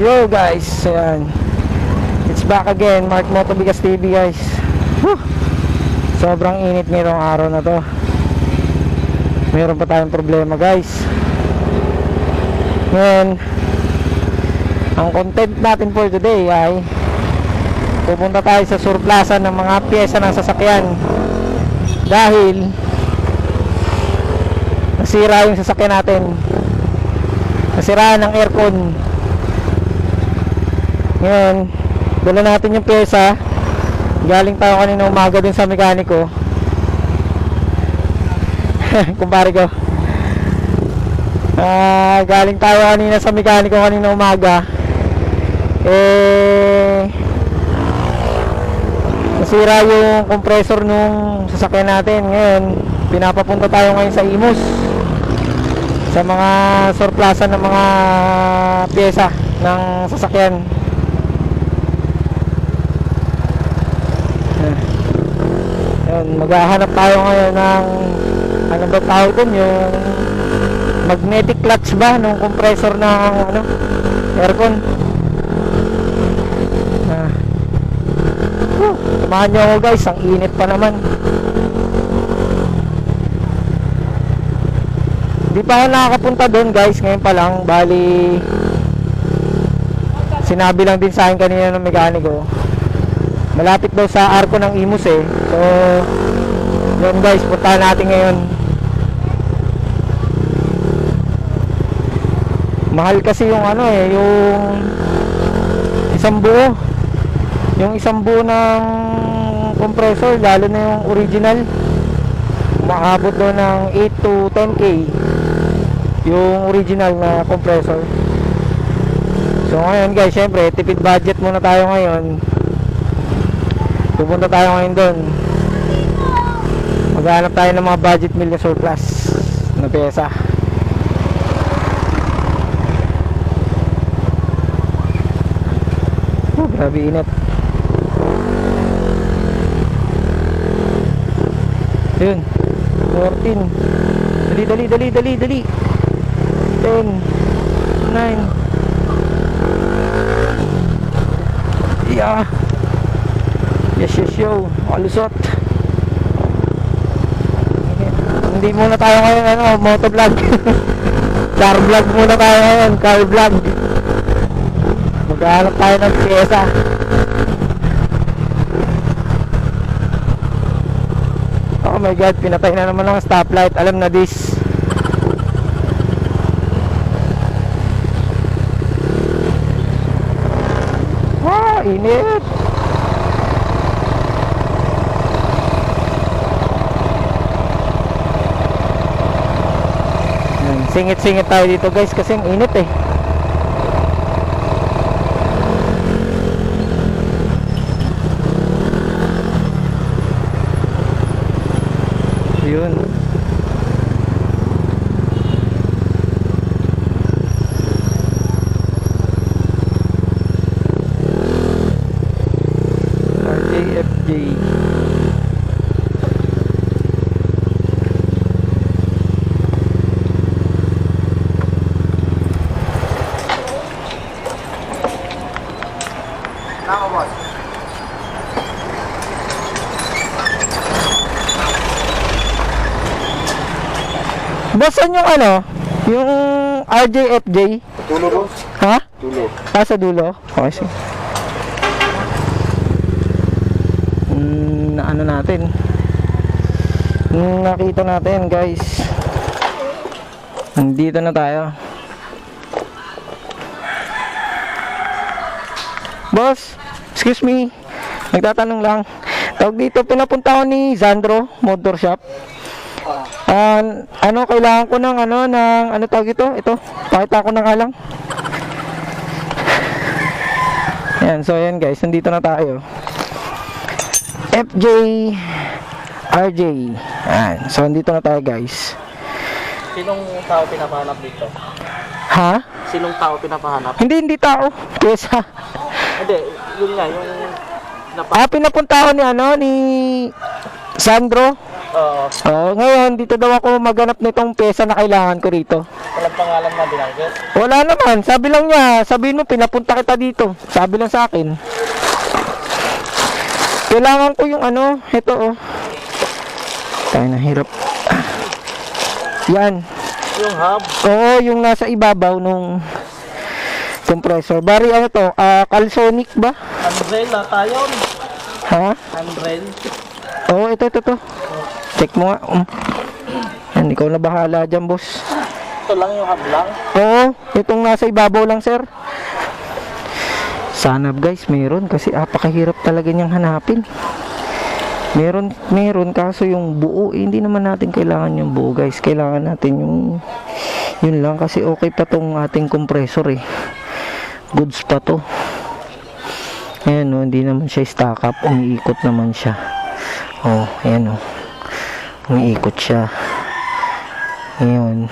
Yo guys, ayan. It's back again, Mark Motobigas TV guys. Whew. Sobrang init ngayong araw na to. Meron pa tayong problema guys. Ngayon, ang content natin for today ay pupunta tayo sa surplasan ng mga pyesa ng sasakyan. Dahil nasira yung sasakyan natin. Nasiraan ng aircon. Ngayon, dala natin yung pyesa. Galing tayo kanina umaga dun sa mekaniko. Kumpare ko. Ah, galing tayo kanina sa mekaniko kanina umaga. Eh nasira yung compressor nung sasakyan natin. Ngayon, pinapapunta tayo ngayon sa Imus. Sa mga surplasan ng mga pyesa ng sasakyan. Ayun, maghahanap tayo ngayon ng ano ba tawag dun yung magnetic clutch ba nung compressor ng ano aircon? Ah. Whew, samahan nyo ako guys. Ang init pa naman. Di pa ako nakakapunta doon guys. Ngayon pa lang bali sinabi lang din sa akin kanina ng mekaniko malapit daw sa arko ng Imus eh so yun guys puntahan natin ngayon. Mahal kasi yung ano eh yung isang buo. Yung isang buo ng compressor lalo na yung original. Umaabot doon ng 8 to 10k yung original na compressor. So ngayon guys syempre tipid budget muna tayo ngayon pupunta tayo ngayon doon. Maghanap tayo ng mga budget meal na surplus na pyesa oh, grabe init. Yun. 14 dali dali dali dali dali. 10 9 yeah Yes, yes, yo. Makalusot. Hindi muna tayo ngayon, ano, motovlog. car vlog muna tayo ngayon, car vlog. Maghanap tayo ng pyesa. Oh my god, pinatay na naman ng stoplight. Alam na this. Ah, init. Singit-singit tayo dito guys kasi ang init eh. Yun. RJFJ. Tama, boss. Boss, saan yung ano? Yung RJFJ? Tulo, boss. Ha? Tulo. Ah, sa dulo? Okay, sige. Mm, ano natin? Mm, nakita natin, guys. Nandito na tayo. Boss, excuse me. Nagtatanong lang. Tawag dito, pinapunta ko ni Zandro Motor Shop. Ah, ano, kailangan ko ng ano, ng, ano tawag ito? Ito, pakita ko na nga lang. Ayan, so ayan guys, nandito na tayo. FJ RJ. Ayan, so nandito na tayo guys. Sinong tao pinapahanap dito? Ha? Sinong tao pinapahanap? Hindi, hindi tao. Pyesa. Hindi, yun nga, yung napa... Ah, pinapunta ko ni ano, ni Sandro. Oo. Oh, ngayon, dito daw ako maghanap nitong pyesa na kailangan ko rito. Walang pangalan na binanggit. Wala naman. Sabi lang niya, sabihin mo, pinapunta kita dito. Sabi lang sa akin. Kailangan ko yung ano, ito oh. Tayo na hirap. Yan. Yung hub. Oo, yung nasa ibabaw nung compressor. Bari ano to? Ah, Calsonic ba? Handrail ata yun. Ha? Handrail. Oo, ito, ito, ito. Check mo nga. Um. Yan, ikaw na bahala dyan, boss. Ito lang yung hub lang. Oo, itong nasa ibabaw lang, sir. Sana guys, meron kasi apakahirap talaga niyang hanapin. Meron, meron kaso yung buo, eh, hindi naman natin kailangan yung buo, guys. Kailangan natin yung yun lang kasi okay pa tong ating compressor eh. Goods pa to. Ayan oh, hindi naman siya stock up, umiikot naman siya. Oh, ayan oh. Umiikot siya. Ngayon,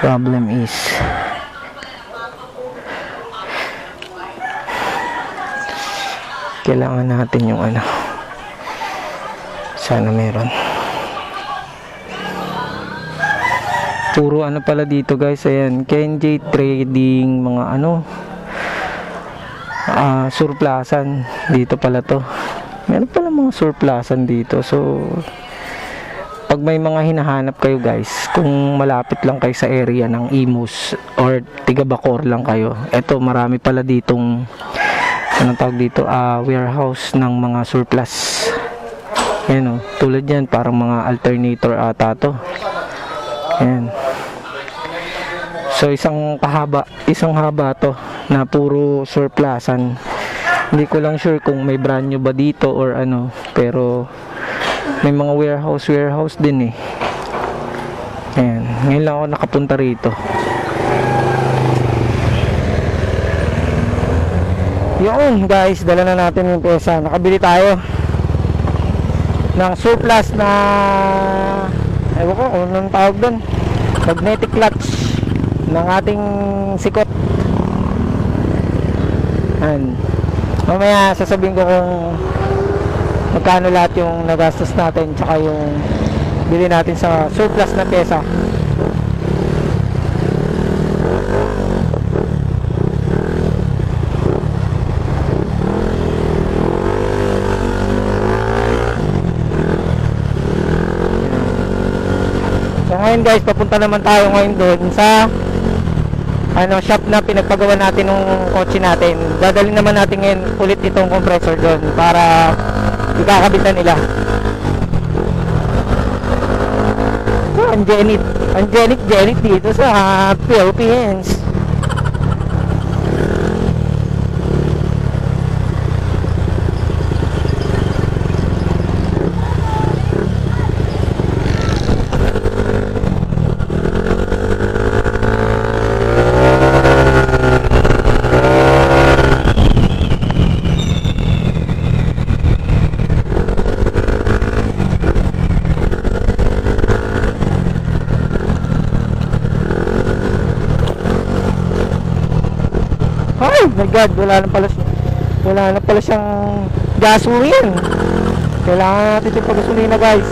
problem is kailangan natin yung ano. Sana meron. Puro ano pala dito guys. Ayan Kenji Trading mga ano ah surplasan. Dito pala to. Meron pala mga surplasan dito so pag may mga hinahanap kayo guys, kung malapit lang kayo sa area ng Imus or Tigabacor lang kayo, eto marami pala ditong anong tawag dito, ah, warehouse ng mga surplus. Yan o, tulad yan, parang mga alternator ata to. Yan. So isang kahaba, isang haba to na puro surplusan. Hindi ko lang sure kung may brand new ba dito or ano, pero may mga warehouse warehouse din eh. Ayan. Ngayon lang ako nakapunta rito. Yun guys. Dala na natin yung pesa nakabili tayo ng surplus na ewan ko kung anong tawag doon magnetic clutch ng ating sikot. Ayan mamaya sasabihin ko kung magkano lahat yung nagastos natin tsaka yung bili natin sa surplus na pyesa. So ngayon guys papunta naman tayo ngayon doon sa ano shop na pinagpagawa natin ng kotse natin. Dadalhin naman natin ngayon ulit itong compressor doon para ikakabitan nila. Oh, angelic angelic angelic dito sa Philippines Ay, my God, wala na pala wala na pala siyang gasoline. Kailangan natin yung pagasolina, guys.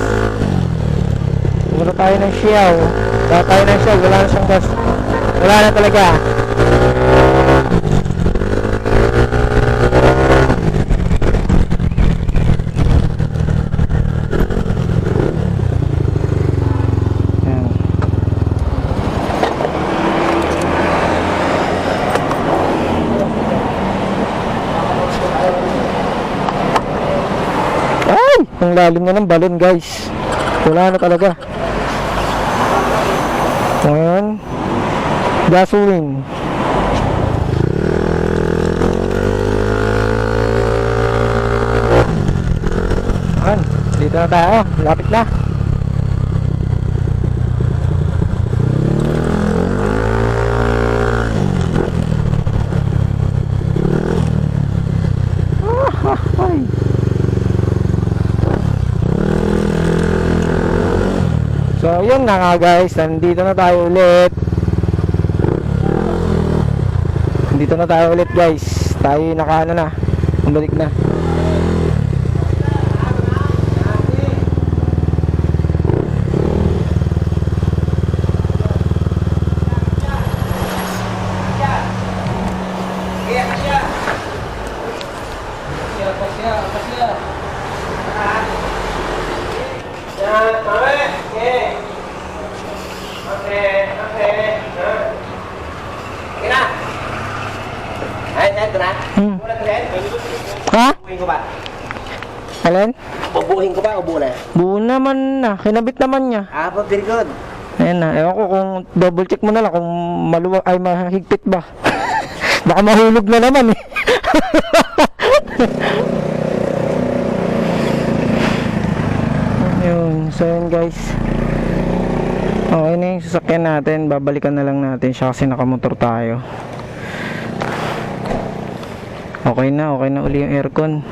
Wala tayo ng Shell. Wala tayo ng Shell, wala na siyang gas. Wala na talaga. Ayan. Ay! Ang lalim na ng balon guys. Wala na talaga. Ngayon, gasoline. Ayan, dito na tayo. Lapit na. So, yun na nga guys. Nandito na tayo ulit. Nandito na tayo ulit guys. Tayo nakaano na. Bumalik na. Bubuhin ko ba? Alin? Bubuhin ko ba o buo na? Buo naman na. Kinabit naman niya. Ah, po, very good. Ayan na. Ewan ko kung double check mo na lang kung maluwag ay mahigpit ba. Baka mahulog na naman eh. Yun. So yun guys. Okay na yung sasakyan natin. Babalikan na lang natin siya kasi nakamotor tayo. Okay na. Okay na uli yung aircon.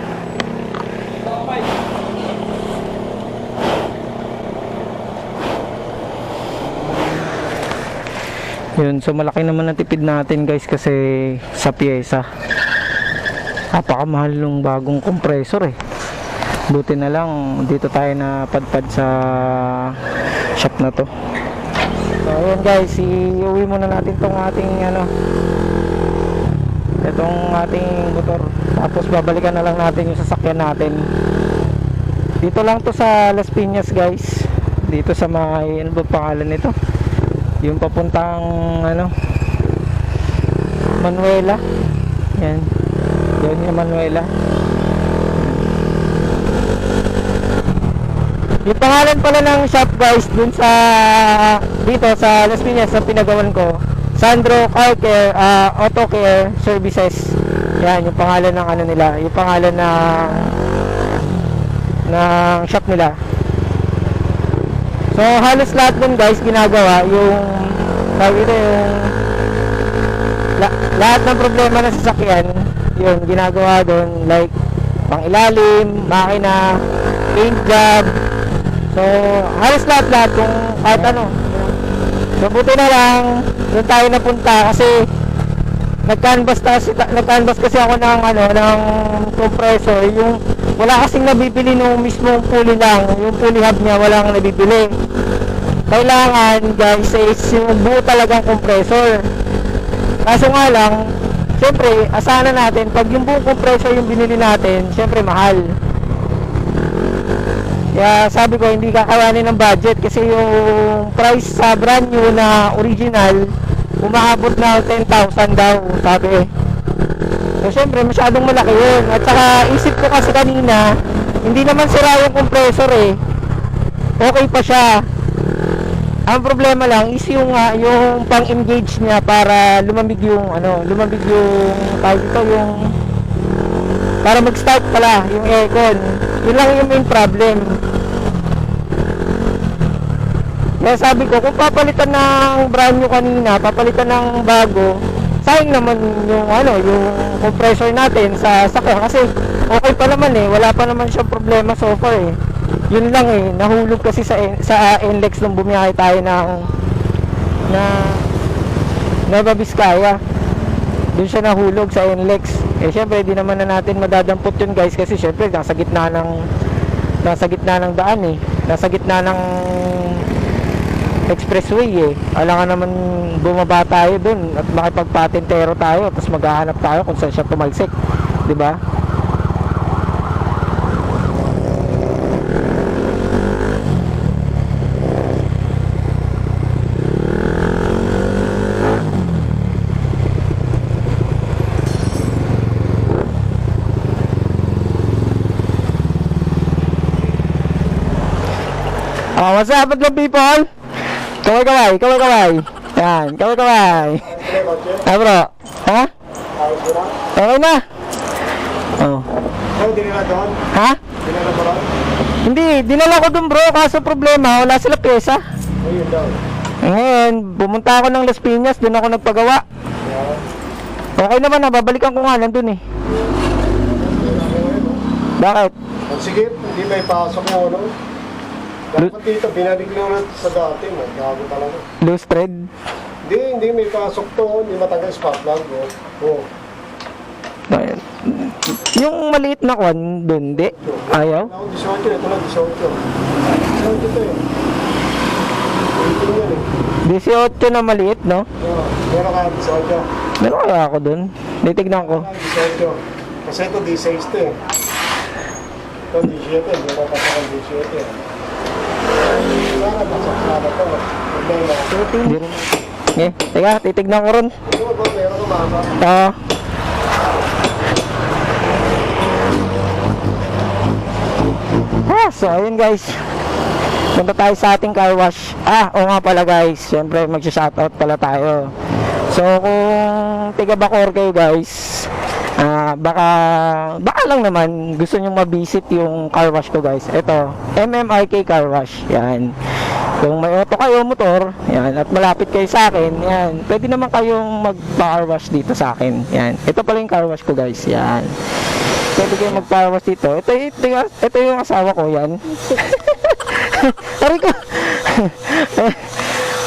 Yun, so malaki naman ang tipid natin guys kasi sa pyesa. Napakamahal ng bagong compressor eh. Buti na lang dito tayo na padpad sa shop na to. So ayun guys, iuwi muna natin tong ating ano itong ating motor. Tapos babalikan na lang natin yung sasakyan natin. Dito lang to sa Las Piñas guys. Dito sa may ano ba pangalan nito? Yung papuntang ano Manuela. Yan. Yun yung Manuela. Yung pangalan pala ng shop guys dun sa dito sa Las Piñas sa pinagawan ko Sandro Car Care ah, Auto Care Services. Yan yung pangalan ng ano nila yung pangalan ng ng shop nila So halos lahat nun guys ginagawa yung tawag ito yung la- lahat ng problema ng sasakyan yun ginagawa doon like pang ilalim, makina, paint job. So halos lahat lahat kung kahit ano. So buti na lang doon tayo napunta kasi nag-canvas kasi nag-canvas kasi ako ng ano ng compressor yung wala kasing nabibili nung mismong pulley lang. Yung pulley hub niya walang nabibili. Kailangan guys is yung buo talagang compressor. Kaso nga lang syempre asahan na natin pag yung buong compressor yung binili natin syempre mahal. Kaya sabi ko hindi kakayanin ng budget kasi yung price sa brand new na original umaabot na 10,000 daw sabi so syempre masyadong malaki yun. At saka isip ko kasi kanina hindi naman sira yung compressor eh. Okay pa siya. Ang problema lang is yung ah, yung pang-engage niya para lumamig yung ano lumamig yung tawag dito yung para mag-start pala yung aircon. Yun lang yung main problem. Kaya sabi ko, kung papalitan ng brand new kanina, papalitan ng bago, sayang naman yung ano, yung compressor natin sa sakyan kasi okay pa naman eh, wala pa naman siyang problema so far eh. Yun lang eh, nahulog kasi sa sa NLEX nung bumiyahe tayo ng na Nueva Vizcaya. Doon siya nahulog sa NLEX. Eh syempre, di naman na natin madadampot yun guys kasi syempre nasa gitna ng nasa gitna ng daan eh. Nasa gitna ng expressway eh. Alam naman bumaba tayo dun at makipagpatentero tayo tapos maghahanap tayo kung saan siya tumalsik. ba? Oh, what's up, good people? Kaway kaway, kaway kaway. Yan, kaway kaway. Ah, bro. Ha? Okay na. Oh. Oh, di nila doon? Ha? Di nila ba doon? Hindi, dinala ko dun bro, kaso problema, wala sila pyesa. Ayun daw. Ngayon, pumunta ako ng Las Piñas, dun ako nagpagawa. Okay naman na, babalikan ko nga nandun eh. Bakit? Oh, sige, hindi may pasok mo, ano? Dapat dito, binalik na sa dati, man. Gago talaga. Loose thread? Hindi, hindi may pasok to. Hindi matagal spark plug, oh. Oh. Ayun. Yung maliit na kwan dun, di? Ayaw? Ako 18, ito na 18. 18 to eh. 18 yan eh. 18 na maliit, no? Oh, meron ka 18. Meron kaya ako dun? Titignan ko. Ah, 18. Kasi ito 16 to eh. Ito 17, hindi pa sa 17 eh. Sana to. Problema. Rin. Okay, teka, titignan ko ron. Ito ba, meron ka mama? Oo. Ah, so ayun guys. Punta tayo sa ating car wash. Ah, oo nga pala guys. Siyempre, magsha-shoutout pala tayo. So, kung tiga Bacor kayo guys, ah, baka, baka lang naman gusto nyo ma-visit yung car wash ko guys. Ito, MMRK Car Wash. Yan. Kung may auto kayo, motor, yan, at malapit kayo sa akin, yan, pwede naman kayong mag-car wash dito sa akin. Yan. Ito pala yung car wash ko guys. Yan. Pwede kayo mag-car wash dito. Ito, ito, ito yung asawa ko, yan. Aray ko.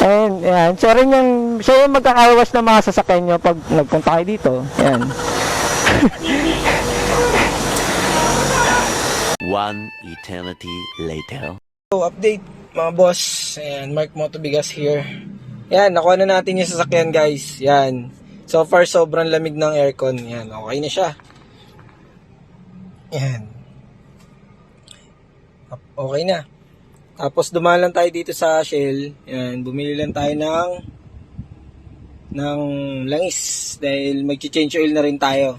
Ayan, yan. Siya rin yung, siya yung magkakawas ng mga sasakyan nyo pag nagpunta kayo dito. Yan. One eternity later. So, update mga boss. Ayan, Mark Motobigas here. Yan, nakuha na natin yung sasakyan guys. Yan. So far, sobrang lamig ng aircon. Yan, okay na siya. Yan. Okay na. Tapos dumaan lang tayo dito sa Shell. Yan, bumili lang tayo ng ng langis dahil mag-change oil na rin tayo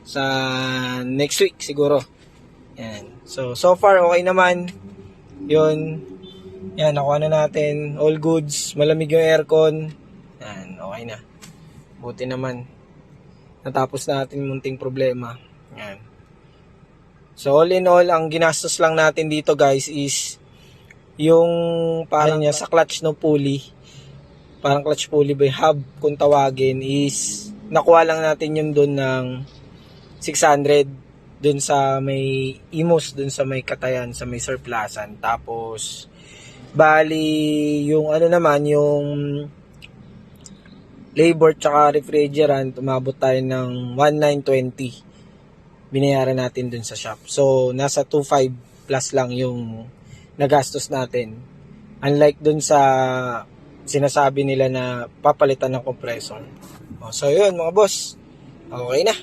sa next week siguro. Yan. So, so far okay naman. Yun. Yan, nakuha na natin. All goods. Malamig yung aircon. Yan, okay na. Buti naman. Natapos natin munting problema. Yan. So, all in all, ang ginastos lang natin dito guys is yung parang niya sa clutch no pulley. Parang clutch pulley by hub kung tawagin is nakuha lang natin yun doon ng 600 doon sa may imos doon sa may katayan sa may surplusan tapos bali yung ano naman yung labor tsaka refrigerant umabot tayo ng 1920 binayaran natin dun sa shop. So nasa 25 plus lang yung nagastos natin. Unlike dun sa sinasabi nila na papalitan ng compressor. Oh, so yun mga boss. Okay na